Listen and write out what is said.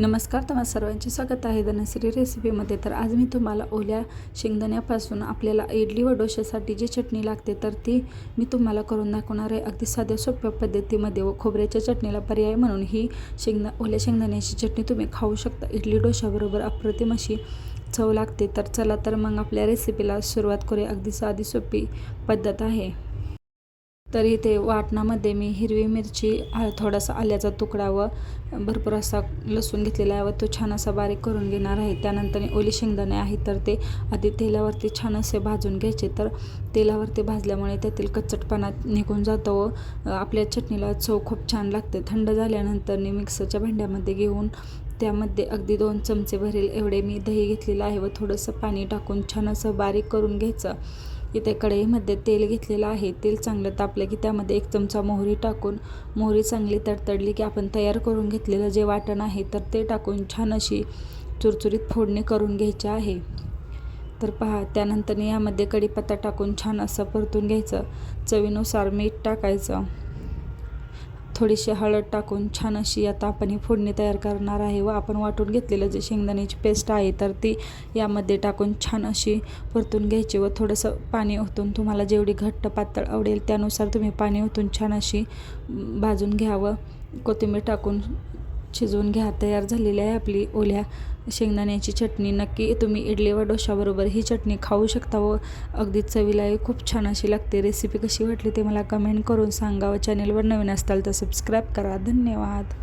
नमस्कार तुम्हा सर्वांचे स्वागत आहे धनश्री रेसिपीमध्ये तर आज मी तुम्हाला ओल्या शेंगदाण्यापासून आपल्याला इडली व डोश्यासाठी जी चटणी लागते तर ती मी तुम्हाला करून दाखवणार आहे. अगदी साध्या सोप्या पद्धतीमध्ये व खोबऱ्याच्या चटणीला पर्याय म्हणून ही शेंगदा ओल्या शेंगदाण्याची चटणी तुम्ही खाऊ शकता. इडली डोशाबरोबर अप्रतिम अशी चव लागते. तर चला तर मग आपल्या रेसिपीला सुरुवात करूया. अगदी साधी सोपी पद्धत आहे. तर इथे वाटणामध्ये मी हिरवी मिरची थोडासा आल्याचा तुकडा व भरपूर असा लसूण घेतलेला आहे व तो छान असा बारीक करून घेणार आहे. त्यानंतर ओली शेंगदाणे आहे तर ते आधी तेलावरती छान असे भाजून घ्यायचे. तर तेलावरती भाजल्यामुळे त्यातील कच्चटपणा निघून जातो व आपल्या चटणीला चव खूप छान लागते. थंड झाल्यानंतर मी मिक्सरच्या भांड्यामध्ये घेऊन त्यामध्ये अगदी दोन चमचे भरेल एवढे मी दही घेतलेलं आहे व थोडंसं पाणी टाकून छान असं बारीक करून घ्यायचं. इथे कढईमध्ये तेल घेतलेलं आहे. तेल चांगलं तापलं की त्यामध्ये एक चमचा मोहरी टाकून मोहरी चांगली तडतडली की आपण तयार करून घेतलेलं जे वाटण आहे तर ते टाकून छान अशी चुरचुरीत फोडणी करून घ्यायची आहे. तर पहा त्यानंतर यामध्ये कढीपत्ता टाकून छान असं परतून घ्यायचं. चवीनुसार मीठ टाकायचं. थोडीशी हळद टाकून छान अशी आता आपण ही फोडणी तयार करणार आहे व आपण वाटून घेतलेलं जे शेंगदाण्याची पेस्ट आहे तर ती यामध्ये टाकून छान अशी परतून घ्यायची व थोडंसं पाणी ओतून तुम्हाला जेवढी घट्ट पातळ आवडेल त्यानुसार तुम्ही पाणी ओतून छान अशी भाजून घ्यावं कोथिंबीर टाकून शिजवून घ्या तयार झालेली आहे आपली ओल्या शेंगदाण्याची चटणी. नक्की तुम्ही इडली व डोशाबरोबर ही चटणी खाऊ शकता व अगदी चवीलाही खूप छान अशी लागते. रेसिपी कशी वाटली ते मला कमेंट करून सांगा व चॅनेलवर नवीन असताल तर सबस्क्राईब करा. धन्यवाद.